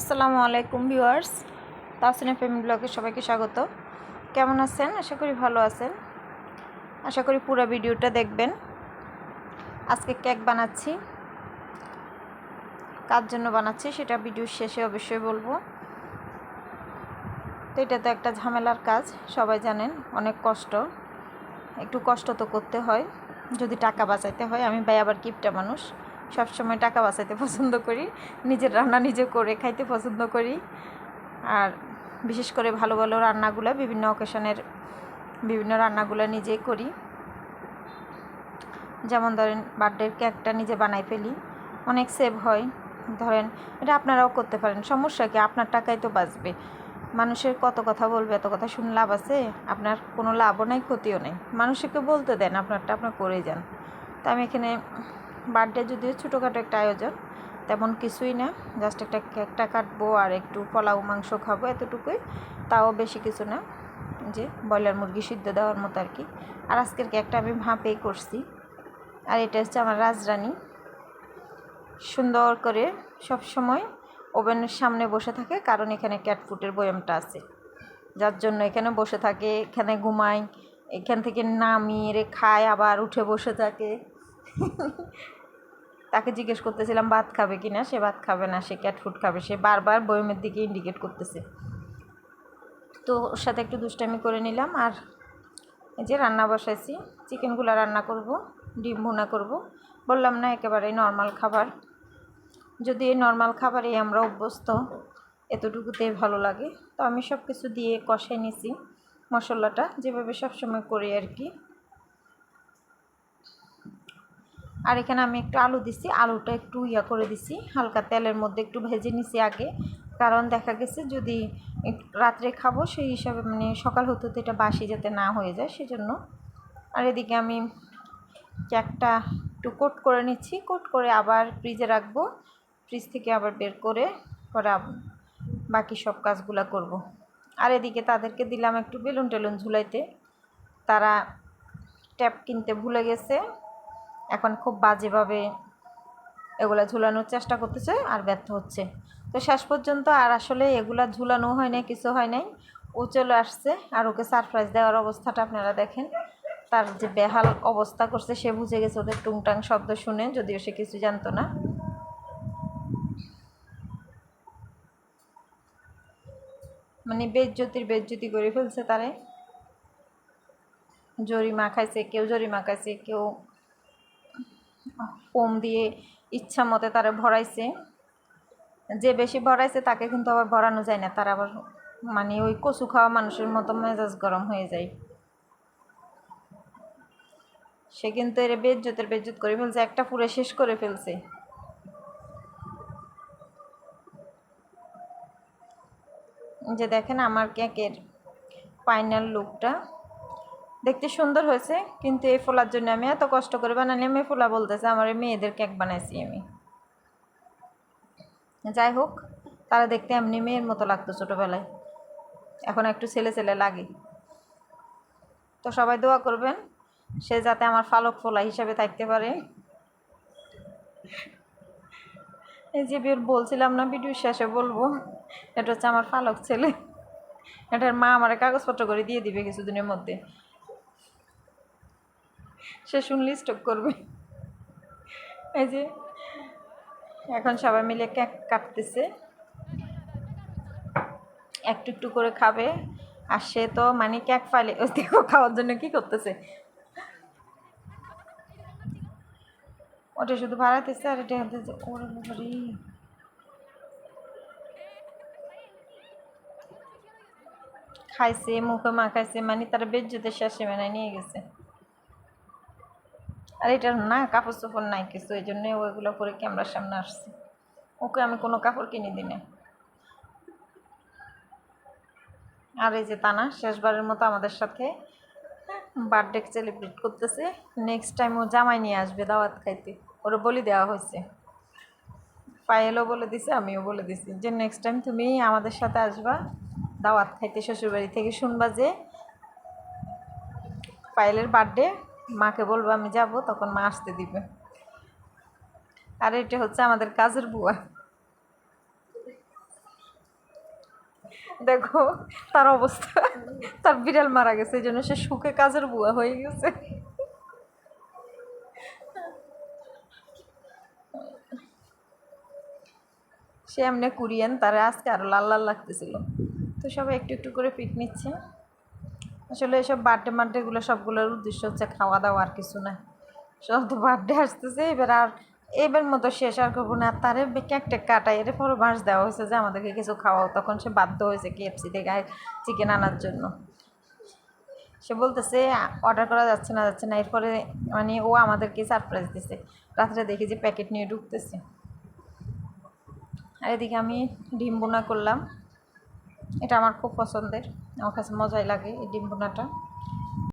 আসসালামু আলাইকুম viewers Tasina family ব্লগে সবাইকে স্বাগত। কেমন আছেন? আশা করি ভালো আছেন। আশা করি পুরো ভিডিওটা দেখবেন। আজকে কেক বানাচ্ছি। কার জন্য বানাচ্ছি সেটা ভিডিওর শেষে অবশ্যই বলব। তো এটা তো একটা ঝামেলার কাজ, সবাই জানেন, অনেক কষ্ট। একটু কষ্ট তো করতে হয়, যদি টাকা বাঁচাইতে হয়, আমি ভাই আবার কিপটা মানুষ। সবসময় টাকা বাঁচাইতে পছন্দ করি, নিজের রান্না নিজে করে খাইতে পছন্দ করি। আর বিশেষ করে ভালো ভালো রান্নাগুলো, বিভিন্ন অকেশনের বিভিন্ন রান্নাগুলো নিজেই করি। যেমন ধরেন বার্থডের কেকটা নিজে বানাই ফেলি, অনেক সেভ হয়। ধরেন এটা আপনারাও করতে পারেন, সমস্যা কি? আপনার টাকাই তো বাঁচবে। মানুষের কত কথা বলবে, এত কথা শুনে লাভ আছে? আপনার কোনো লাভও নাই, ক্ষতিও নেই। মানুষকে বলতে দেন, আপনারটা আপনার করে যান। তো আমি এখানে বার্থডে যদিও ছোটোখাটো একটা আয়োজন, তেমন কিছুই না। জাস্ট একটা কেকটা কাটবো আর একটু পোলাও, মাংস খাব এতটুকুই। তাও বেশি কিছু না, যে ব্রয়লার মুরগি সিদ্ধ দেওয়ার মতো আর কি। আর আজকের কেকটা আমি ভাপেই করছি। আর এটা হচ্ছে আমার রাজরানী। সুন্দর করে সব সময় ওভেনের সামনে বসে থাকে, কারণ এখানে ক্যাটফুটের বয়ামটা আছে। যার জন্য এখানে বসে থাকে, এখানে ঘুমায়, এখান থেকে নামিয়ে খায় আবার উঠে বসে থাকে। তাকে জিজ্ঞেস করতেছিলাম, ভাত খাবে কি না সে ভাত খাবে না, সে ক্যাট ফুড খাবে। সে বারবার বয়মের দিকে ইন্ডিকেট করতেছে। তো ওর সাথে একটু দুষ্টামি করে নিলাম আর এই যে রান্না বসাইছি, চিকেনগুলো রান্না করব, ডিম ভুনা করব। বললাম, না একেবারেই নর্মাল খাবার। যদি এই নর্মাল খাবারেই আমরা অভ্যস্ত, এতটুকুতে ভালো লাগে। তো আমি সব কিছু দিয়ে কষাই নিছি মশলাটা, যেভাবে সবসময় করি আর কি। আর এখানে আমি একটু আলু দিছি, আলুটা একটু ইয়া করে দিছি, হালকা তেলের মধ্যে একটু ভেজে নিছি আগে। কারণ দেখা গেছে যদি রাত্রে খাব, সেই হিসাবে মানে সকাল হতে হতে এটা বাসি যাতে না হয়ে যায়, সেজন্য। আর এদিকে আমি কেকটা একটু কোট করে নিচ্ছি, কোট করে আবার ফ্রিজে রাখব, ফ্রিজ থেকে আবার বের করে পরে বাকি সব কাজগুলো করব। আর এদিকে তাদেরকে দিলাম একটু বেলুন টেলুন ঝুলাইতে। তারা ট্যাপ কিনতে ভুলে গেছে। এখন খুব বাজেভাবে এগুলা ঝুলানোর চেষ্টা করতেছে আর ব্যর্থ হচ্ছে। তো শেষ পর্যন্ত আর আসলে এগুলো ঝুলানো হয় নাই, কিছু হয় নাই। ও চলে আসছে আর ওকে সারপ্রাইজ দেওয়ার অবস্থাটা আপনারা দেখেন। তার যে বেহাল অবস্থা করছে, সে বুঝে গেছে ওদের টুংটাং শব্দ শুনে, যদিও সে কিছু জানতো না। মানে বেজ্জতির বেজ্জতি করে ফেলছে তারে। জরিমা খাইছে, কেউ জরিমা খাইছে, কেউ ফোম দিয়ে ইচ্ছা মতে তারা ভরাইছে। যে বেশি ভরাইছে তাকে কিন্তু আবার ভরানো যায় না, তার আবার মানে ওই কচু খাওয়া মানুষের মতো মেজাজ গরম হয়ে যায়। সে কিন্তু এর বেজ্জতের বেজ্জত করে ফেলছে, একটা পুরে শেষ করে ফেলছে। যে দেখেন আমার কেকের ফাইনাল লুকটা দেখতে সুন্দর হয়েছে, কিন্তু এই ফোলার জন্য আমি এত কষ্ট করে বানালি আমি ফোলা বলতেছে, আমার মেয়েদের কেক বানাইছি আমি। যাই হোক, তারা দেখতে এমনি মেয়ের মতো লাগতো ছোটোবেলায়। এখন একটু ছেলে ছেলে লাগে। তো সবাই দোয়া করবেন, সে যাতে আমার ফালক ফোলা হিসাবে থাকতে পারে। এই যে বলছিলাম না, ভিডিও শেষে বলব, এটা হচ্ছে আমার ফালক ছেলে। এটার মা আমার কাগজপত্র করে দিয়ে দিবে কিছুদিনের মধ্যে। সে শুনলেই স্টক করবে। এই যে, এখন সবাই মিলে কেক কাটতেছে। একটু একটু করে খাবে। আর সে তো মানে কেক ফাইলে ওই দেখো খাওয়ার জন্য কি করতেছে? ওটা শুধু ভাড়াতেছে আর এটা হচ্ছে ওরে খাইছে, মুখে মাখাইছে মানে তারা বেজ্জতে শেষে মেনায় নিয়ে গেছে। আর এটা না কাপড় চোপড় নাই কিছু, এই জন্যে ওইগুলো করে ক্যামেরার সামনে আসছে। ওকে আমি কোনো কাপড় কিনে দিই না আর এই যে তানা, শেষবারের মতো আমাদের সাথে বার্থডে সেলিব্রেট করতেছে। নেক্সট টাইম ও জামাই নিয়ে আসবে দাওয়াত খাইতে। ওরা বলি দেওয়া হয়েছে। পায়েলও বলে দিছে, আমিও বলে দিছি যে নেক্সট টাইম তুমি আমাদের সাথে আসবা, দাওয়াত খাইতে শ্বশুরবাড়ি থেকে শুনবা যে পায়েলের বার্থডে মাকে বলব, আমি যাব। তখন মা আসতে দিবে। আর এটা হচ্ছে আমাদের কাজের বুয়া। দেখো, তার অবস্থা। তার বিড়াল মারা গেছে, এই জন্য সে সুখে কাজের বুয়া হয়ে গেছে। সে এমনি কুরিয়ান, তারা আজকে আরও লাল লাল লাগতেছিল। তো সবাই একটু একটু করে পিক নিচ্ছে। আসলে এসব বার্থডে মার্থডেগুলো সবগুলোর উদ্দেশ্য হচ্ছে খাওয়া দাওয়া আর কিছু না। সব তো বার্থডে আসতেছে, এবার আর এবার মতো শেষ আর করব না। তারে কেক টেক কাটাই, এর পরে বাঁশ দেওয়া হয়েছে যে আমাদেরকে কিছু খাওয়াও। তখন সে বাধ্য হয়েছে কেএফসি থেকে চিকেন আনার জন্য। সে বলতেছে অর্ডার করা যাচ্ছে না যাচ্ছে না। এরপরে মানে ও আমাদেরকে সারপ্রাইজ দিছে। রাত্রে দেখি যে প্যাকেট নিয়ে ঢুকতেছে। আর এদিকে আমি ডিম বোনা করলাম। এটা আমার খুব পছন্দের। আমার কাছে মজাই লাগে এই ডিম